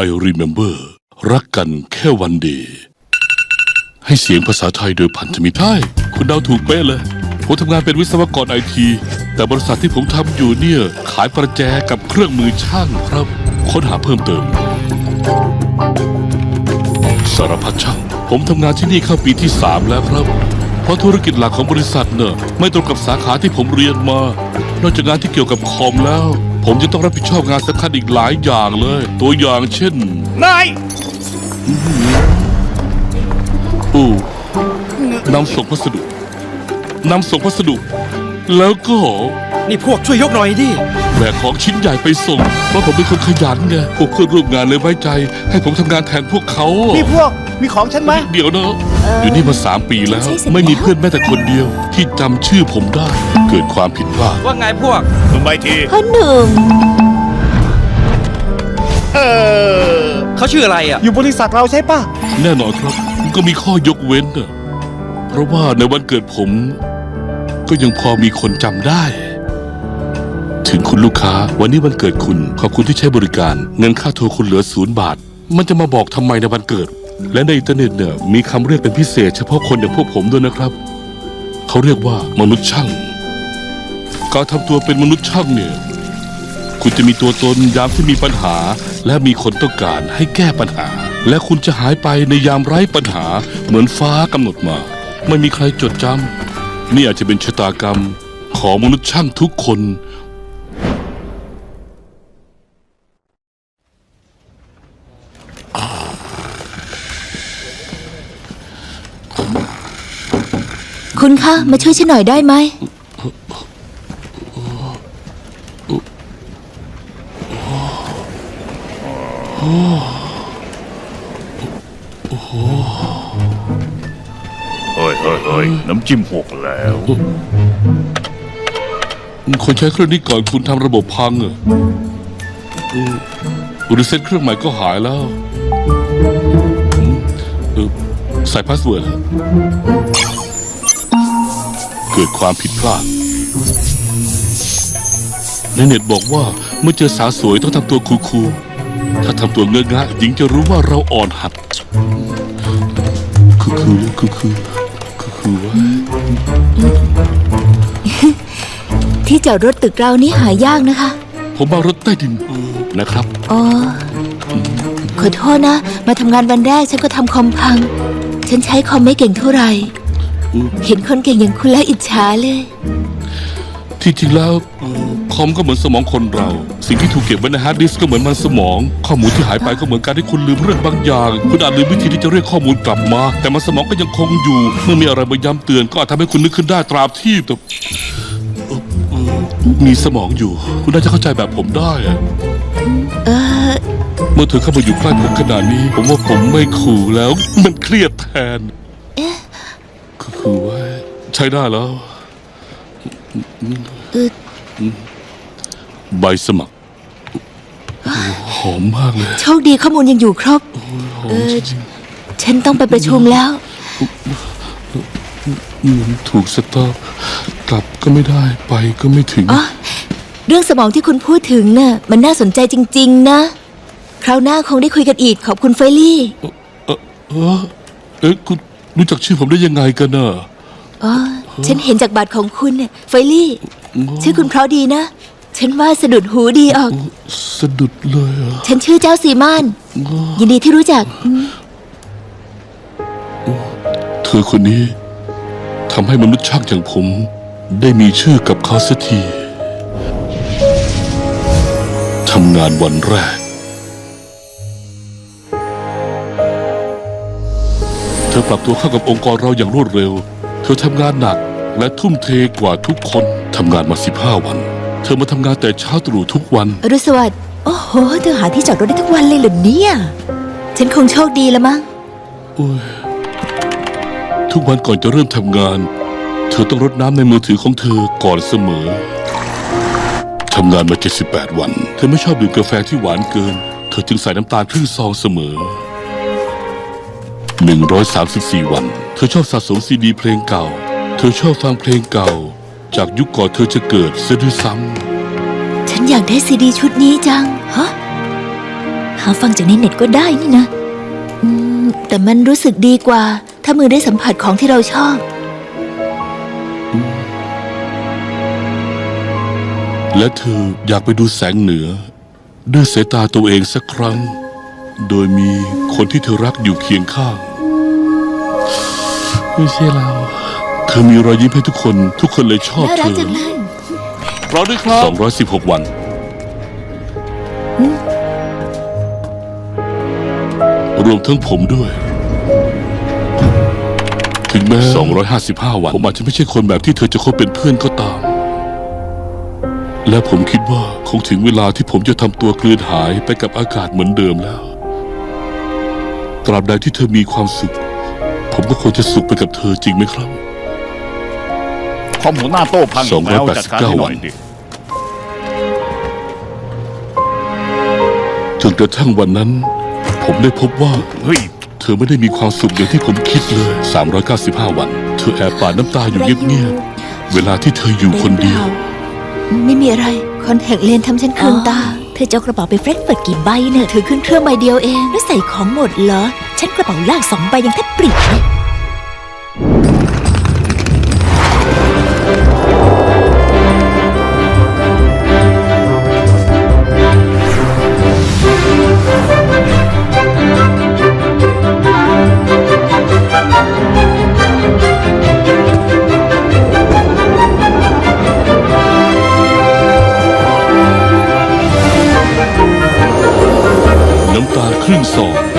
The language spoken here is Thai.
I remember รักกันแค่วันเดียวให้เสียงภาษาไทยโดยพันธมิตรใช่คุณเดาถูกเป๊ะเลย ผมทำงานเป็นวิศวกรไอที แต่บริษัทที่ผมทำอยู่เนี่ย ขายประแจกับเครื่องมือช่างครับ ค้นหาเพิ่มเติม สารพัดช่าง ผมทำงานที่นี่เข้าปีที่ 3 แล้วครับ เพราะธุรกิจหลักของบริษัทเนอะไม่ตรงกับสาขาที่ผมเรียนมา นอกจากงานที่เกี่ยวกับคอมแล้ว ผมจะต้องรับผิดชอบงานสำคัญอีกหลายอย่างเลย ตัวอย่างเช่นนายอู้นำส่งพัสดุนำส่งพัสดุ แล้วก็ นี่พวกช่วยยกหน่อยดิ แบกของชิ้นใหญ่ไปส่ง เพราะผมเป็นคนขยันไงพวกเพื่อนร่วมงานเลยไว้ใจ ให้ผมทำงานแทนพวกเขานี่พวกมีของฉันไหมเดี๋ยวนะอยู่นี่มาสามปีแล้วใช่เสร็จแล้วไม่มีเพื่อนแม้แต่คนเดียว ที่จำชื่อผมได้ เกิดความผิดพลาดว่าไงพวกมึงไปที พ่อหนุ่มเออ เขาชื่ออะไรอะ อยู่บริษัทเราใช่ปะแน่นอนครับก็มีข้อยกเว้นน่ะเพราะว่าในวันเกิดผม ก็ยังพอมีคนจำได้ ถึงคุณลูกค้า วันนี้วันเกิดคุณ ขอบคุณที่ใช้บริการ เงินค่าโทรคุณเหลือศูนย์บาท มันจะมาบอกทำไมในวันเกิด และในอินเทอร์เน็ตเนี่ยมีคำเรียกเป็นพิเศษเฉพาะคนอย่างพวกผมด้วยนะครับ เขาเรียกว่ามนุษย์ช่าง การทำตัวเป็นมนุษย์ช่างเนี่ย คุณจะมีตัวตนยามที่มีปัญหา และมีคนต้องการให้แก้ปัญหา และคุณจะหายไปในยามไร้ปัญหา เหมือนฟ้ากำหนดมา ไม่มีใครจดจำนี่อาจจะเป็นชะตากรรม ของมนุษย์ช่างทุกคน คุณคะมาช่วยฉันหน่อยได้ไหม เฮ้ยเฮ้ยเฮ้ยน้ำจิ้มหกแล้ว คนใช้เครื่องนี้ก่อนคุณทำระบบพังเหรออืมรีเซ็ตเครื่องใหม่ก็หายแล้วอืมเออใส่พาสเวิร์ดเหรอ เกิดความผิดพลาดในเน็ตบอกว่าเมื่อเจอสาวสวยต้องทำตัวคูลๆถ้าทำตัวเงอะงะหญิงจะรู้ว่าเราอ่อนหัดคือคือคือคือคือคือว่าที่จอดรถตึกเรานี่หายากนะคะ ผมมารถใต้ดินนะครับ อ๋อ ขอโทษนะ มาทำงานวันแรกฉันก็ทำคอมพัง ฉันใช้คอมไม่เก่งเท่าไหร่อืม เห็นคนเก่งอย่างคุณแล้วอิจฉาเลย ที่จริงแล้วเอ่อคอมก็เหมือนสมองคนเรา สิ่งที่ถูกเก็บไว้ในฮาร์ดดิสก์ก็เหมือนมันสมอง ข้อมูลที่หายไปก็เหมือนการที่คุณลืมเรื่องบางอย่าง คุณอาจลืมวิธีที่จะเรียกข้อมูลกลับมา แต่มันสมองก็ยังคงอยู่ เมื่อมีอะไรมาย้ำเตือนก็อาจทำให้คุณนึกขึ้นได้ตราบที่แต่เอ่อเอ่อมีสมองอยู่ คุณน่าจะเข้าใจแบบผมได้อะเออเมื่อเธอเข้ามาอยู่ใกล้ผมขนาดนี้ ผมว่าผมไม่ขู่แล้ว มันเครียดแทน คือคือว่าใช้ได้แล้วเออใบสมัครโอ้หอมมากเลยโชคดีข้อมูลยังอยู่ครบ หอเอมอจริงฉันต้องไปประชุมแล้ว ๆเหมือนถูกสต็อปกลับก็ไม่ได้ไปก็ไม่ถึง อ๋อ เรื่องสมองที่คุณพูดถึงน่ะมันน่าสนใจจริง ๆ นะ คราวหน้าคงได้คุยกันอีกขอบคุณเฟยลี่ เออเออเอ๊ะคุณ รู้จักชื่อผมได้ยังไงกันน่ะอ๋อ ฉันเห็นจากบัตรของคุณเนี่ยเฟยลี่ ชื่อคุณเพราะดีนะ ฉันว่าสะดุดหูดีออก สะดุดเลยอะฉันชื่อเจ้าสีมาน ยินดีที่รู้จักอืมเธอคนนี้ทำให้มนุษย์ช่างอย่างผม ได้มีชื่อกับเขาสักทีทำงานวันแรก เธอปรับตัวเข้ากับองค์กรเราอย่างรวดเร็ว เธอทำงานหนักและทุ่มเทกว่าทุกคนทำงานมา 15 วัน เธอมาทำงานแต่เช้าตรู่ทุกวัน อรุณสวัสดิ์โอ้โห เธอหาที่จอดรถได้ทุกวันเลยเหรอเนี่ย ฉันคงโชคดีละมั้ง โอ้ยทุกวันก่อนจะเริ่มทำงาน เธอต้องรดน้ำในมือถือของเธอก่อนเสมอทำงานมา 78 วัน เธอไม่ชอบดื่มกาแฟที่หวานเกิน เธอจึงใส่น้ำตาลครึ่งซองเสมอ 134 วัน เธอชอบสะสมซีดีเพลงเก่า เธอชอบฟังเพลงเก่า จากยุคก่อนเธอจะเกิดเสียด้วยซ้ำฉันอยากได้ซีดีชุดนี้จัง ฮะ หาฟังจากในเน็ตก็ได้นี่นะ อืม แต่มันรู้สึกดีกว่า ถ้ามือได้สัมผัสของที่เราชอบและเธออยากไปดูแสงเหนือ ด้วยสายตาตัวเองสักครั้ง โดยมีคนที่เธอรักอยู่เคียงข้าง ไม่ใช่เรา เธอมีรอยยิ้มให้ทุกคน ทุกคนเลยชอบน่าเธรักอจังเลยรอด้วยครับ 216 วัน รวมทั้งผมด้วย ถึงแม้255 วัน ผมอาจจะไม่ใช่คนแบบที่เธอจะคบเป็นเพื่อนก็ตาม และผมคิดว่าคงถึงเวลาที่ผมจะทำตัวกลืนหายไปกับอากาศเหมือนเดิมแล้ว ตราบใดที่เธอมีความสุข ผมก็ควรจะสุขไปกับเธอจริงไหมครับคอมหัวหน้าโต้พังอีกแล้วจัดการให้หน่อยดิจนกระทั่งวันนั้น ผมได้พบว่า เฮ้ย เธอไม่ได้มีความสุขอย่างที่ผมคิดเลย 395 วัน เธอแอบปาดน้ำตาอยู่เงียบๆเวลาที่เธออยู่คนเดียว ไม่มีอะไร คอนแทคเลนส์ทำฉันเคืองตา เธอจะเอากระเป๋าไปเฟรนก์เฟิร์ตกี่ใบเนี่ยถือขึ้นเครื่องใบเดียวเอง แล้วใส่ของหมดเหรอ ฉันกระเป๋าลากสองใบยังแทบปริเลยน้ำตาครึ่งซอง